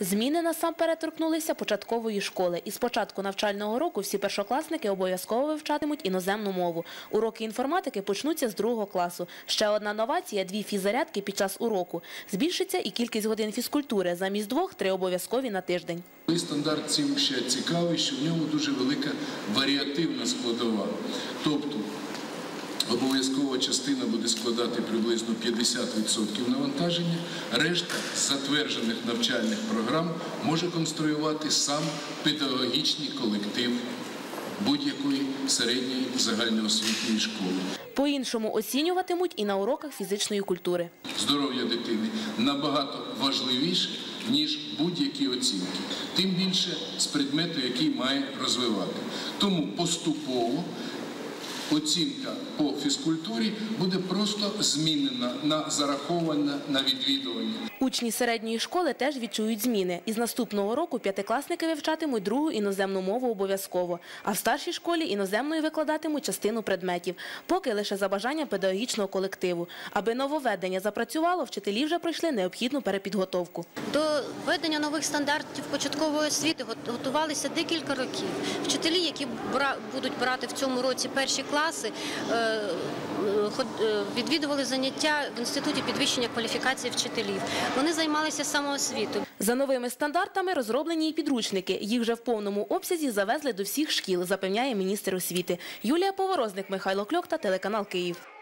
Зміни насамперед торкнулися початкової школи. І з початку навчального року всі першокласники обов'язково вивчатимуть іноземну мову. Уроки інформатики почнуться з другого класу. Ще одна новація – дві фіззарядки під час уроку. Збільшиться і кількість годин фізкультури. Замість двох – три обов'язкові на тиждень. Стандарт цим ще цікавий, що в ньому дуже велика варіативна складова. Обов'язкова частина буде складати приблизно 50% навантаження, решта затверджених навчальних програм може конструювати сам педагогічний колектив будь-якої середньої загальноосвітньої школи. По-іншому оцінюватимуть і на уроках фізичної культури. здоров'я дитини набагато важливіше, ніж будь-які оцінки. Тим більше з предмету, який має розвивати. Тому поступово оцінка по фізкультурі буде просто змінена на зарахована на відвідування. Учні середньої школи теж відчують зміни. Із наступного року п'ятикласники вивчатимуть другу іноземну мову обов'язково, а в старшій школі іноземною викладатимуть частину предметів, поки лише за бажанням педагогічного колективу. Аби нововведення запрацювало, вчителі вже пройшли необхідну перепідготовку. До введення нових стандартів початкової освіти готувалися декілька років. Вчителі, які будуть брати в цьому році перші класи, е, е, е, відвідували заняття в інституті підвищення кваліфікації вчителів. Вони займалися самоосвітою. За новими стандартами розроблені і підручники. Їх вже в повному обсязі завезли до всіх шкіл, запевняє міністр освіти. Юлія Поворозник, Михайло Кльок та телеканал Київ.